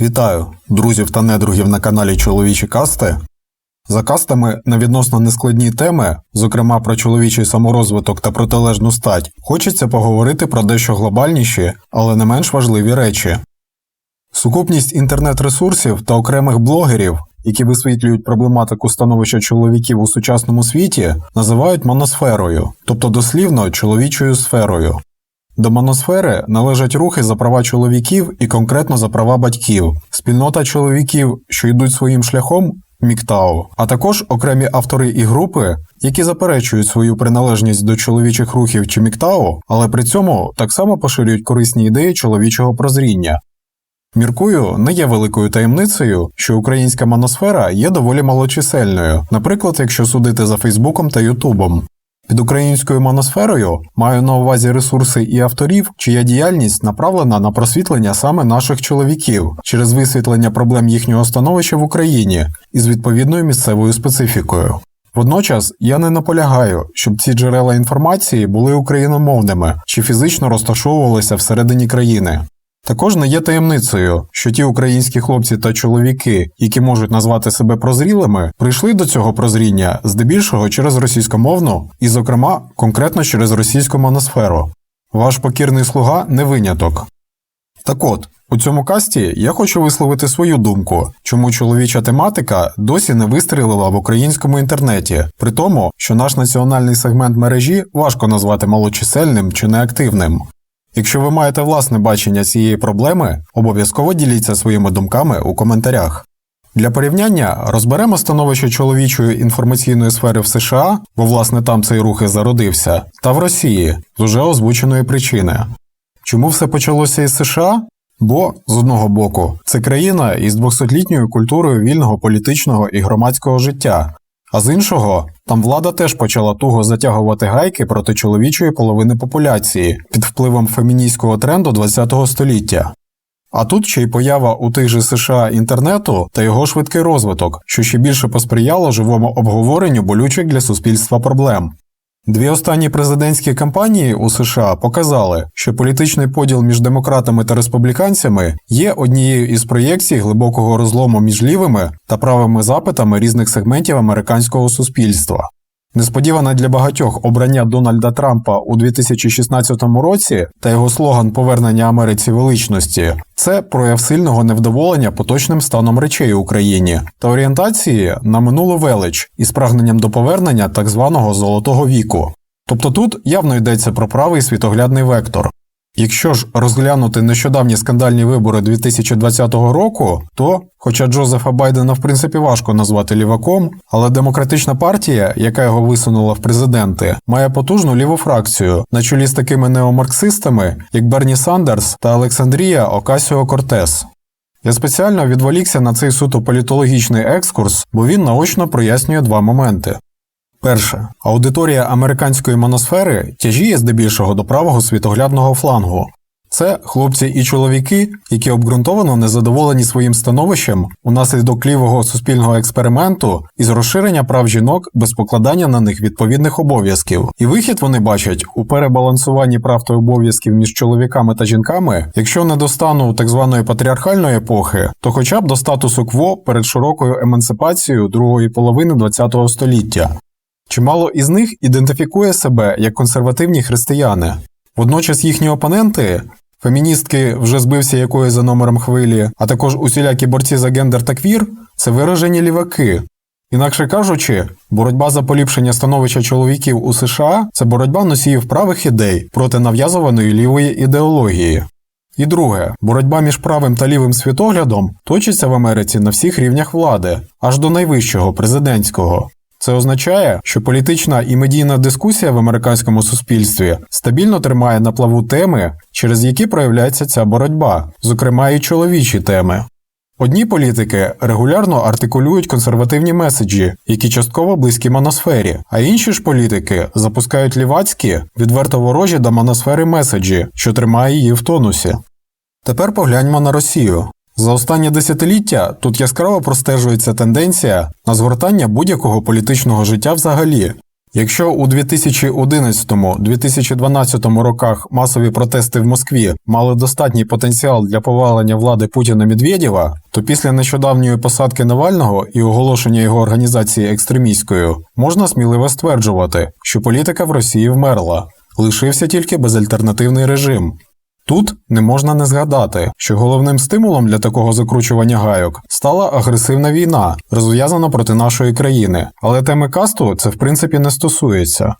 Вітаю друзів та недругів на каналі Чоловічі Касти. За кастами на відносно нескладні теми, зокрема про чоловічий саморозвиток та протилежну стать, хочеться поговорити про дещо глобальніші, але не менш важливі речі. Сукупність інтернет-ресурсів та окремих блогерів, які висвітлюють проблематику становища чоловіків у сучасному світі, називають моносферою, тобто дослівно чоловічою сферою. До моносфери належать рухи за права чоловіків і конкретно за права батьків, спільнота чоловіків, що йдуть своїм шляхом Міктау, а також окремі автори і групи, які заперечують свою приналежність до чоловічих рухів чи Міктау, але при цьому так само поширюють корисні ідеї чоловічого прозріння. Міркую, не є великою таємницею, що українська моносфера є доволі малочисельною, наприклад, якщо судити за Фейсбуком та Ютубом. Під українською моносферою маю на увазі ресурси і авторів, чия діяльність направлена на просвітлення саме наших чоловіків через висвітлення проблем їхнього становища в Україні із відповідною місцевою специфікою. Водночас я не наполягаю, щоб ці джерела інформації були україномовними чи фізично розташовувалися всередині країни. Також не є таємницею, що ті українські хлопці та чоловіки, які можуть назвати себе прозрілими, прийшли до цього прозріння здебільшого через російськомовну і, зокрема, конкретно через російську моносферу. Ваш покірний слуга не виняток. Так от, у цьому касті я хочу висловити свою думку, чому чоловіча тематика досі не вистрілила в українському інтернеті, при тому, що наш національний сегмент мережі важко назвати малочисельним чи неактивним. Якщо ви маєте власне бачення цієї проблеми, обов'язково діліться своїми думками у коментарях. Для порівняння розберемо становище чоловічої інформаційної сфери в США, бо власне там цей рух і зародився, та в Росії з уже озвученої причини. Чому все почалося із США? Бо, з одного боку, це країна із 200-літньою культурою вільного політичного і громадського життя, а з іншого, там влада теж почала туго затягувати гайки проти чоловічої половини популяції під впливом феміністського тренду ХХ століття. А тут ще й поява у тих же США інтернету та його швидкий розвиток, що ще більше посприяло живому обговоренню болючих для суспільства проблем. Дві останні президентські кампанії у США показали, що політичний поділ між демократами та республіканцями є однією із проєкцій глибокого розлому між лівими та правими запитами різних сегментів американського суспільства. Несподіване для багатьох обрання Дональда Трампа у 2016 році та його слоган повернення Америці величності це прояв сильного невдоволення поточним станом речей у Україні та орієнтації на минулу велич із прагненням до повернення так званого золотого віку. Тобто тут явно йдеться про правий світоглядний вектор. Якщо ж розглянути нещодавні скандальні вибори 2020 року, то, хоча Джозефа Байдена в принципі важко назвати ліваком, але демократична партія, яка його висунула в президенти, має потужну ліву фракцію на чолі з такими неомарксистами, як Берні Сандерс та Олександрія Окасіо Кортес. Я спеціально відволікся на цей суто політологічний екскурс, бо він наочно прояснює два моменти. Перше, аудиторія американської моносфери тяжіє здебільшого до правого світоглядного флангу. Це хлопці і чоловіки, які обґрунтовано незадоволені своїм становищем унаслідок лівого суспільного експерименту із розширення прав жінок без покладання на них відповідних обов'язків. І вихід вони бачать у перебалансуванні прав та обов'язків між чоловіками та жінками, якщо не до стану так званої патріархальної епохи, то хоча б до статусу кво перед широкою емансипацією другої половини ХХ століття. Чимало із них ідентифікує себе як консервативні християни. Водночас їхні опоненти, феміністки вже збився якою за номером хвилі, а також усілякі борці за гендер та квір це виражені ліваки. Інакше кажучи, боротьба за поліпшення становища чоловіків у США це боротьба носіїв правих ідей проти нав'язуваної лівої ідеології. І друге, боротьба між правим та лівим світоглядом точиться в Америці на всіх рівнях влади, аж до найвищого президентського. Це означає, що політична і медійна дискусія в американському суспільстві стабільно тримає на плаву теми, через які проявляється ця боротьба, зокрема і чоловічі теми. Одні політики регулярно артикулюють консервативні меседжі, які частково близькі моносфері, а інші ж політики запускають лівацькі, відверто ворожі до моносфери меседжі, що тримає її в тонусі. Тепер погляньмо на Росію. За останні десятиліття тут яскраво простежується тенденція на згортання будь-якого політичного життя взагалі. Якщо у 2011-2012 роках масові протести в Москві мали достатній потенціал для повалення влади Путіна Медведєва, то після нещодавньої посадки Навального і оголошення його організації екстремістською можна сміливо стверджувати, що політика в Росії вмерла, лишився тільки безальтернативний режим. Тут не можна не згадати, що головним стимулом для такого закручування гайок стала агресивна війна, розв'язана проти нашої країни, але теми касту це в принципі не стосується.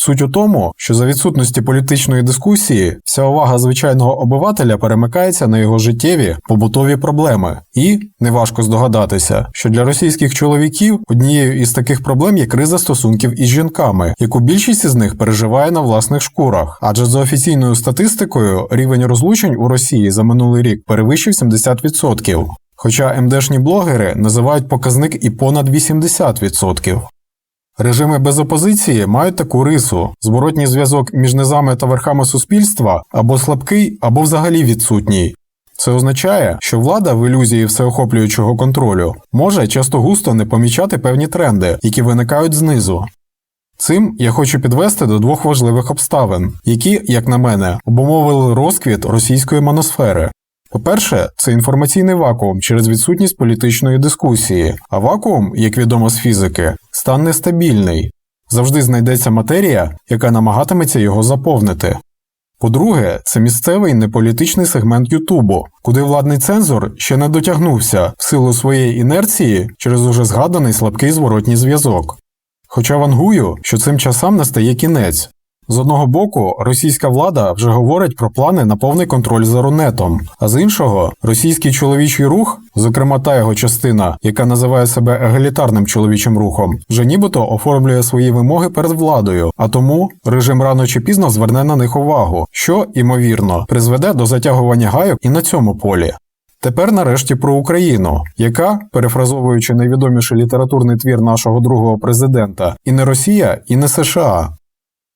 Суть у тому, що за відсутності політичної дискусії вся увага звичайного обивателя перемикається на його життєві побутові проблеми, і неважко здогадатися, що для російських чоловіків однією із таких проблем є криза стосунків із жінками, яку більшість із них переживає на власних шкурах. Адже за офіційною статистикою рівень розлучень у Росії за минулий рік перевищив 70%. Хоча МДшні блогери називають показник і понад 80%. Режими без опозиції мають таку рису: зворотній зв'язок між низами та верхами суспільства або слабкий, або взагалі відсутній. Це означає, що влада в ілюзії всеохоплюючого контролю може часто густо не помічати певні тренди, які виникають знизу. Цим я хочу підвести до двох важливих обставин, які, як на мене, обумовили розквіт російської моносфери. По-перше, це інформаційний вакуум через відсутність політичної дискусії, а вакуум, як відомо з фізики, стан нестабільний. Завжди знайдеться матерія, яка намагатиметься його заповнити. По-друге, це місцевий неполітичний сегмент Ютубу, куди владний цензор ще не дотягнувся в силу своєї інерції через уже згаданий слабкий зворотній зв'язок. Хоча вангую, що цим часам настає кінець. З одного боку, російська влада вже говорить про плани на повний контроль за Рунетом, а з іншого, російський чоловічий рух, зокрема та його частина, яка називає себе егалітарним чоловічим рухом, вже нібито оформлює свої вимоги перед владою, а тому режим рано чи пізно зверне на них увагу, що, ймовірно, призведе до затягування гайок і на цьому полі. Тепер нарешті про Україну, яка, перефразовуючи найвідоміший літературний твір нашого другого президента, і не Росія, і не США.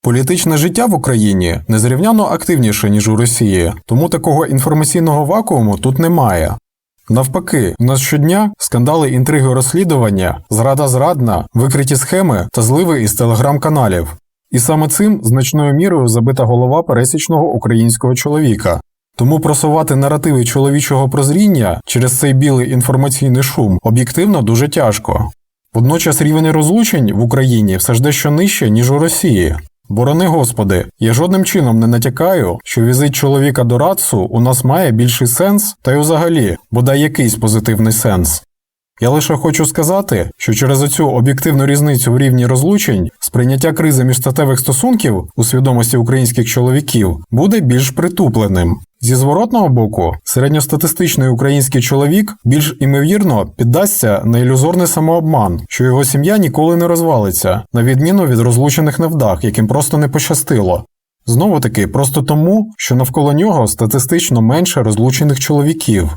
Політичне життя в Україні незрівняно активніше, ніж у Росії, тому такого інформаційного вакууму тут немає. Навпаки, в нас щодня скандали інтриги розслідування, зрада зрадна, викриті схеми та зливи із телеграм-каналів. І саме цим значною мірою забита голова пересічного українського чоловіка. Тому просувати наративи чоловічого прозріння через цей білий інформаційний шум об'єктивно дуже тяжко. Водночас рівень розлучень в Україні все ж дещо нижче, ніж у Росії. Борони Господи, я жодним чином не натякаю, що візит чоловіка до Рацу у нас має більший сенс, та й взагалі, бодай якийсь позитивний сенс. Я лише хочу сказати, що через оцю об'єктивну різницю в рівні розлучень сприйняття кризи міжстатевих стосунків у свідомості українських чоловіків буде більш притупленим. Зі зворотного боку, середньостатистичний український чоловік більш імовірно піддасться на ілюзорний самообман, що його сім'я ніколи не розвалиться, на відміну від розлучених невдах, яким просто не пощастило. Знову таки, просто тому, що навколо нього статистично менше розлучених чоловіків.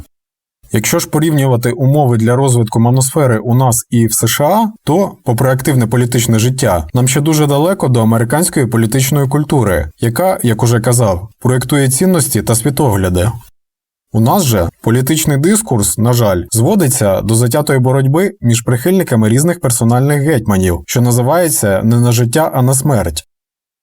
Якщо ж порівнювати умови для розвитку моносфери у нас і в США, то, попри активне політичне життя, нам ще дуже далеко до американської політичної культури, яка, як уже казав, проєктує цінності та світогляди. У нас же політичний дискурс, на жаль, зводиться до затятої боротьби між прихильниками різних персональних гетьманів, що називається не на життя, а на смерть.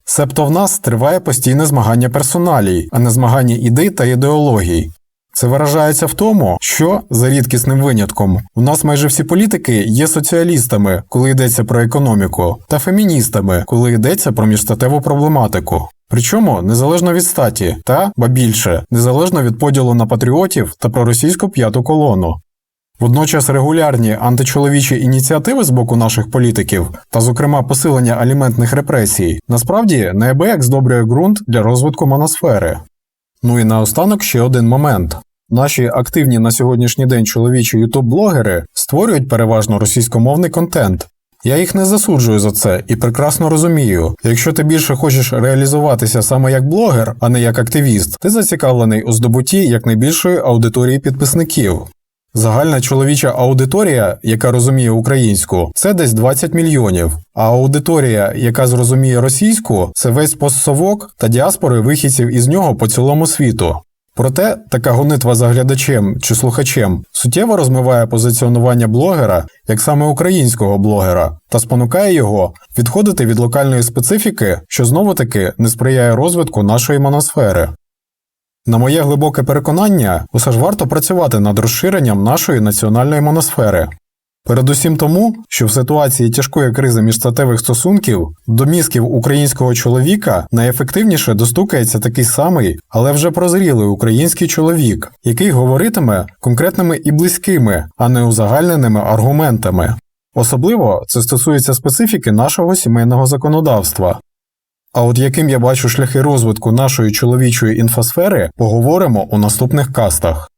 Себто в нас триває постійне змагання персоналій, а не змагання ідей та ідеологій. Це виражається в тому, що за рідкісним винятком у нас майже всі політики є соціалістами, коли йдеться про економіку, та феміністами, коли йдеться про міжстатеву проблематику. Причому незалежно від статі, та ба більше незалежно від поділу на патріотів та проросійську п'яту колону. Водночас регулярні античоловічі ініціативи з боку наших політиків, та, зокрема, посилення аліментних репресій, насправді неабияк здобрює ґрунт для розвитку моносфери. Ну і наостанок ще один момент. Наші активні на сьогоднішній день чоловічі ютуб-блогери створюють переважно російськомовний контент. Я їх не засуджую за це і прекрасно розумію. Якщо ти більше хочеш реалізуватися саме як блогер, а не як активіст, ти зацікавлений у здобутті якнайбільшої аудиторії підписників. Загальна чоловіча аудиторія, яка розуміє українську, це десь 20 мільйонів. А аудиторія, яка зрозуміє російську, це весь постсовок та діаспори вихідців із нього по цілому світу. Проте така гонитва за глядачем чи слухачем суттєво розмиває позиціонування блогера як саме українського блогера та спонукає його відходити від локальної специфіки, що знову таки не сприяє розвитку нашої моносфери. На моє глибоке переконання, усе ж варто працювати над розширенням нашої національної моносфери. Передусім тому, що в ситуації тяжкої кризи міжстатевих стосунків до мізків українського чоловіка найефективніше достукається такий самий, але вже прозрілий український чоловік, який говоритиме конкретними і близькими, а не узагальненими аргументами. Особливо це стосується специфіки нашого сімейного законодавства. А от яким я бачу шляхи розвитку нашої чоловічої інфосфери, поговоримо у наступних кастах.